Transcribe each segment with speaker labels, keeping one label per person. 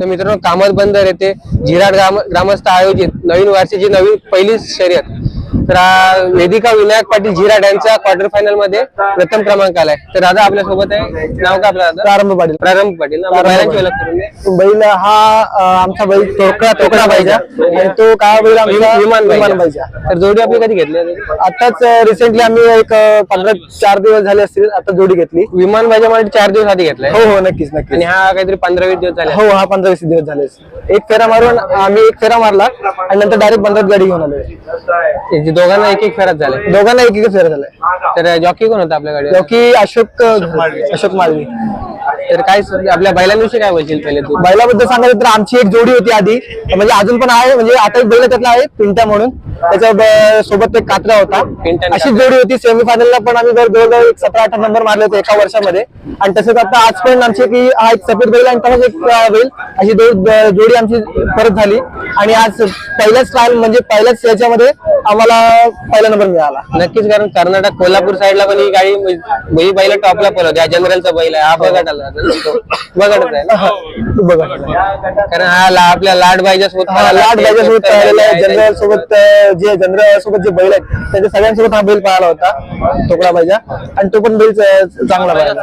Speaker 1: तर मित्रांनो कामत बंदर येथे झिराड ग्राम ग्रामस्थ आयोजित नवीन वर्षाची नवीन पहिली शर्यत. तर वेदिका विनायक पाटील झिराड यांचा क्वार्टर फायनलमध्ये प्रथम क्रमांक आलाय. तर दादा आपल्यासोबत आहे. नाव का आपलं
Speaker 2: प्रारंभ पाटील.
Speaker 1: प्रारंभ पाटील. बैलांची. ओळख करून दे.
Speaker 2: बैल हा अं, आमचा बैल तोकडा तोकडा पाहिजे. आणि तो काळा बैल आमचा
Speaker 1: विमान
Speaker 2: विमान
Speaker 1: पाहिजे.
Speaker 2: पाहिजे.
Speaker 1: तर जोडी आपली कधी घेतली
Speaker 2: आताच रिसेंटली आम्ही एक अं, पंधरा चार दिवस झाले असतील आता जोडी घेतली.
Speaker 1: विमान पाहिजे मला चार दिवस आधी घेतलाय.
Speaker 2: हो हो नक्कीच नक्कीच.
Speaker 1: आणि हा काहीतरी पंधरा वीस दिवस झाले
Speaker 2: हो हा पंधरा वीस दिवस झाले एक फेरा मारून आम्ही एक फेरा मारला आणि नंतर डायरेक्ट पंधरा गाडी घेऊन आलो
Speaker 1: ते दोघांना एक एक फेरात झाले.
Speaker 2: दोघांना एक एक फेरा झालाय
Speaker 1: तर जॉकी कोण होता आपल्या गाडीवर
Speaker 2: की अशोक अशोक माळवी
Speaker 1: तर काय स- आपल्या बैलांविषयी काय बोलशील पहिले तू?
Speaker 2: बैलाबद्दल सांगायचं तर आमची एक जोडी होती आधी. म्हणजे अजून पण आहे म्हणजे आता एक बैल त्यातला आहे पिंट्या म्हणून. त्याच्या सोबत एक कात्रा होता. अशी जोडी होती. सेमीफायनलला पण आम्ही जर जवळजवळ एक सतरा अठरा नंबर मारले होते एका वर्षामध्ये. आणि तसंच आता आज पण आमची की हा एक सफेद बैल आणि तसंच एक बैल. अशी जोडी आमची परत झाली. आणि आज पहिल्याच ट्रायल म्हणजे पहिल्याच याच्यामध्ये आम्हाला पहिला नंबर मिळाला.
Speaker 1: नक्कीच कारण कर्नाटक कोल्हापूर साईडला पण ही गाडी म्हणजे ही बैल टॉपला पळवते हा जनरलचा बैल आहे. हा बघत आला बघतच आहे ना
Speaker 2: बघा.
Speaker 1: कारण हा आपल्या लाडबाईच्या सोबत
Speaker 2: हा, लाट बाजा सोबत जनरल सोबत जे जनरल सोबत जे बैल आहेत त्यांच्या सगळ्यांसोबत हा बैल पळाला होता तोकडा पाहिजे आणि तो पण बैल चांगला पाहिजे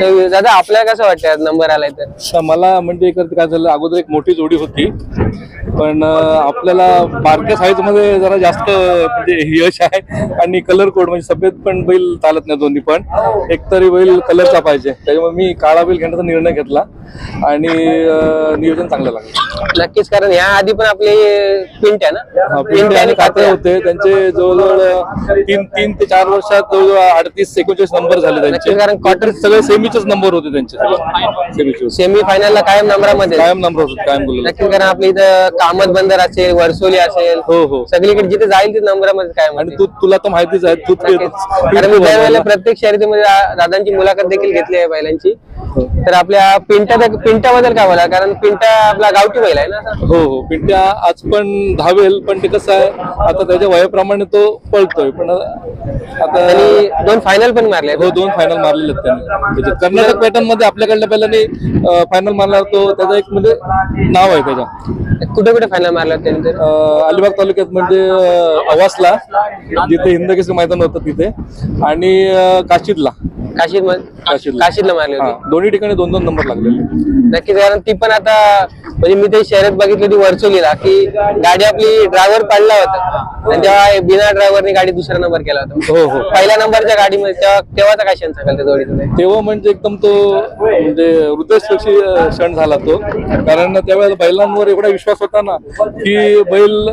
Speaker 1: तर दादा आपल्याला कसं वाटतं नंबर आलाय तर?
Speaker 3: मला म्हणजे एक काय झालं अगोदर एक मोठी जोडी होती पण आपल्याला बारक्या साईजमध्ये जरा जास्त म्हणजे यश आहे आणि कलर कोड म्हणजे सफेद पण बैल चालत नाही दोन्ही पण. एकतरी बैल कलरचा पाहिजे त्याच्यामुळे मी काळा बैल घेण्याचा निर्णय घेतला आणि नियोजन चांगलं लागलं.
Speaker 1: नक्कीच कारण ह्या आधी पण आपले पिंट आहे ना?
Speaker 3: पिंटे आणि कात्रे होते. त्यांचे जवळजवळ तीन तीन ते चार वर्षात जवळजवळ अडतीस एकोणचाळीस नंबर झाले त्यांचे.
Speaker 1: कारण क्वार्टर
Speaker 3: सगळे सेमीचेच नंबर होते त्यांचे. सेमीचे
Speaker 1: सेमी फायनलला कायम नंबरामध्ये
Speaker 3: कायम नंबर होते कायम बोललो.
Speaker 1: नक्कीच कारण आपल्या इथं कामत बंदर असेल वर्सोली असेल
Speaker 3: हो हो.
Speaker 1: सगळीकडे जिथे जाईल तिथे नंबरामध्ये कायम
Speaker 3: आणि. तू तुला तर माहितीच आहे तू.
Speaker 1: कारण मी त्यावेळेला प्रत्येक शर्यतीमध्ये दादांची मुलाखत देखील घेतली आहे बैलांची तर आपल्या पिंटा पिंटाबद्दल काय बोला कारण पिंटा आपला गावठी बैल आहे ना?
Speaker 3: हो हो. पिंट्या आज पण धावेल पण ते कसं आहे आता त्याच्या वयाप्रमाणे तो पळतोय. पण आता
Speaker 1: त्यांनी दोन फायनल पण मारले.
Speaker 3: हो दोन फायनल मारलेले आहेत त्यांनी. त्याच्यात कर्नाटक पॅटर्नमध्ये आपल्याकडल्या पहिल्याने फायनल मारला तो त्याचा एक म्हणजे नाव आहे त्याच्या
Speaker 1: कुठे कुठे फायनल मारला त्यांनी तर?
Speaker 3: अं, अलिबाग तालुक्यात म्हणजे अं, अवासला जिथे हिंदकेसरी मैदान होतं तिथे. आणि अं, काशीदला.
Speaker 1: काशीद
Speaker 3: काशीदला.
Speaker 1: काशीदला मारले
Speaker 3: हा,
Speaker 1: होते
Speaker 3: दोन्ही ठिकाणी दोन दोन नंबर लागलेले
Speaker 1: नक्कीच कारण ती पण आता म्हणजे मी ते शर्यत बघितली होती वर्चोलीला की गाडी आपली ड्रायव्हर पडला होता. आणि तेव्हा बिना ड्रायव्हरने गाडी दुसरा नंबर केला होता.
Speaker 3: हो हो.
Speaker 1: पहिल्या नंबरच्या गाडीमध्ये तेव्हा तेव्हाचा काय क्षण सांगाल त्या जोडीमध्ये
Speaker 3: तेव्हा म्हणजे एकदम तो म्हणजे हृदयस्पर्शी अं, क्षण झाला तो. कारण त्यावेळेला बैलांवर एवढा विश्वास होता ना की बैल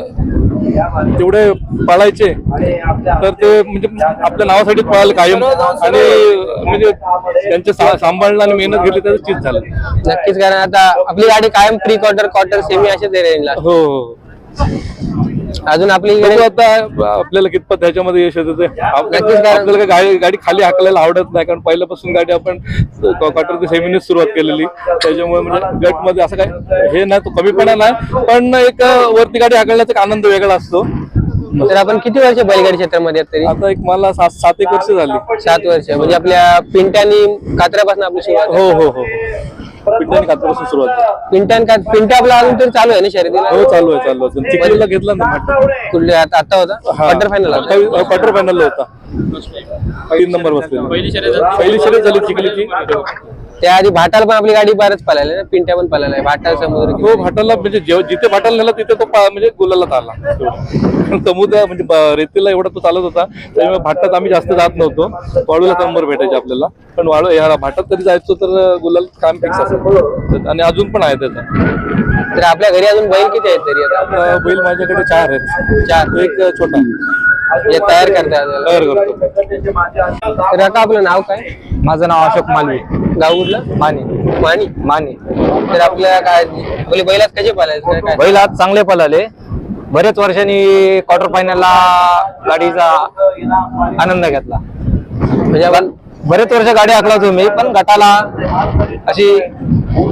Speaker 3: तेवढे पळायचे तर ते म्हणजे आपल्या नावासाठी पळायला कायम. आणि म्हणजे त्यांचे सांभाळणं आणि मेहनत घेतली त्याचं चीज झालं.
Speaker 1: नक्कीच कारण आता आपली गाडी कायम प्री क्वार्टर क्वार्टर सेमी असेच रेंजला.
Speaker 3: हो हो.
Speaker 1: अजून आपली
Speaker 3: बघू आता आपल्याला कितपत त्याच्यामध्ये यश येतं ते. आपल्याला गाडी गाडी खाली हाकलायला आवडत नाही कारण पहिल्यापासून गाडी आपण क्वार्टर ते सेमीनेच सुरुवात केलेली. त्याच्यामुळे म्हणजे गटमध्ये असं काय हे नाही तो कमीपणा नाही पण एक वरती गाडी हाकलण्याचा एक आनंद वेगळा असतो.
Speaker 1: तर आपण किती वर्ष बैलगाडी क्षेत्रामध्ये आहेत तरी?
Speaker 3: आता एक मला सात सात एक वर्ष झाली.
Speaker 1: सात वर्ष. म्हणजे आपल्या पिंट्यानी कात्र्यापासून आपली सुरुवात.
Speaker 3: हो हो हो. पिंट्याने कात्रपासून सुरुवात. झाली.
Speaker 1: पिंट्यान का पिंट्या आपला अजून तरी चालू आहे ना शर्यतीला?
Speaker 3: हो चालू आहे चालू आहे. चिखलीला घेतला ना
Speaker 1: कुठले आता आता होता? क्वार्टर फायनल
Speaker 3: क्वार्टर फायनल होता. तीन नंबर बसले पहिली शर्यत झाली चिखलीची.
Speaker 1: त्याआधी भाटाला पण आपली गाडी बरंच पळाली ना पिंट्या पण पळाला आहे भाटा समुद्र
Speaker 3: हो भाटाला म्हणजे जेव्हा जिथे भाटाला नेला तिथे तो पा- म्हणजे गुलालात आला. समुद्र म्हणजे ब- रेतीला एवढा तो चालत होता त्यामुळे भाटात आम्ही जास्त जात नव्हतो. वाळूला नंबर भेटायचे आपल्याला. पण वाळू या भाटात तरी जायचो तर गुलाल काम फिक्स असेल आणि अजून पण आहे त्याचा.
Speaker 1: तर आपल्या घरी अजून बैल किती आहेत तरी आता?
Speaker 3: आता बैल माझ्याकडे चार आहेत.
Speaker 1: चार.
Speaker 3: एक छोटा.
Speaker 1: जे तयार
Speaker 3: करतो.
Speaker 1: तर आता आपलं नाव काय?
Speaker 2: माझं नाव अशोक मालवी.
Speaker 1: गाव कुठलं?
Speaker 2: माने. माने.
Speaker 1: तर आपल्या काय आपले बैलात कसे पालायचं काय
Speaker 2: बैल आज चांगले पळाले. बरेच वर्षांनी क्वार्टर फायनलला गाडीचा आनंद घेतला.
Speaker 1: म्हणजे आपण
Speaker 2: बरेच वर्ष गाडी हाकला तुम्ही पण गटाला अशी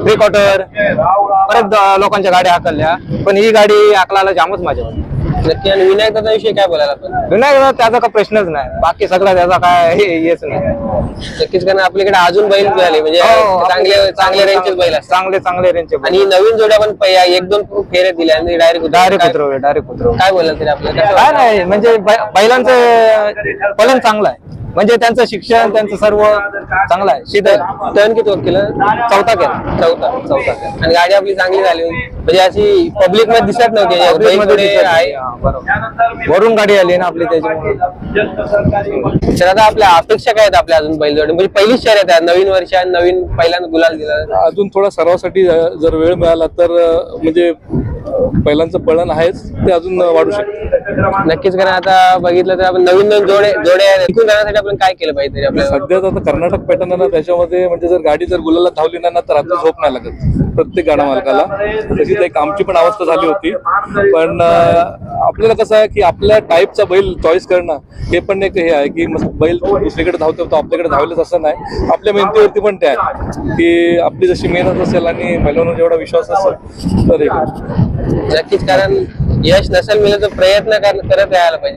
Speaker 2: प्री क्वार्टर अं, लोकांच्या गाड्या हाकलल्या पण ही गाडी हाकलायला जामच होती.
Speaker 1: नक्की. आणि विनायक दादा विषयी काय बोलायला आपण?
Speaker 4: विनायक त्याचा काय प्रश्नच नाही. बाकी सगळं त्याचा काय हे- हेच नाही.
Speaker 1: नक्कीच कारण आपल्याकडे अजून बैल झाले म्हणजे
Speaker 4: हो,
Speaker 1: चांगले चांगले रेंजचे बैल असतात.
Speaker 4: चांगले चांगले रेंजचे
Speaker 1: आणि नवीन जोड्या पण पै- एक दोन फेऱ्या दिल्या. आणि डायरेक्ट
Speaker 4: डायरेक्ट उतरवले डायरेक्ट उतरवले.
Speaker 1: काय बोलाल तरी आपल्याला?
Speaker 4: काय? नाही म्हणजे बै- बैलांचं पलन चांगलं आहे. म्हणजे त्यांचं शिक्षण त्यांचं सर्व चांगलं आहे. शीतल
Speaker 1: टर्न किती वक्त केलं? चौथा केला. चौथा चौथा केला. आणि गाडी आपली चांगली झाली. म्हणजे अशी पब्लिकमध्ये दिसत नव्हती.
Speaker 4: वरून गाडी आली ना आपली त्याच्यामुळे.
Speaker 1: तर आता आपल्या अपेक्षा काय आहेत आपल्या अजून बैलजोडी? म्हणजे पहिलीच शर्यत आहे. नवीन वर्ष नवीन पहिल्यांदा गुलाल दिला.
Speaker 3: अजून थोडा सरावासाठी जर वेळ मिळाला तर म्हणजे पहिल्यांचं पळण आहेच. ते अजून वाढू शकते.
Speaker 1: नक्कीच कारण आता बघितलं तर आपण नवीन नवीन जोडे जोडे टिकून राहण्यासाठी आपण काय केलं पाहिजे तरी आपल्याला?
Speaker 3: सध्या आता कर्नाटक पॅटर्न ना त्याच्यामध्ये म्हणजे जर गाडी जर गुलाला धावली नाही ना तर रात्री झोप नाही लागत. प्रत्येक गाडा मालकाला. तशीच एक आमची पण अवस्था झाली होती. पण आपल्याला कसं आहे की आपल्या टाईपचा बैल चॉईस करणं हे पण एक हे आहे की बैल दुसरीकडे धावतो तो आपल्याकडे धावलेच असं नाही. आपल्या मेहनतीवरती पण ते आहे. की आपली जशी मेहनत असेल आणि बैलांवर जेवढा विश्वास असेल तर
Speaker 1: नक्कीच कारण यश नसेल मिळलं तर प्रयत्न करत राहायला पाहिजे.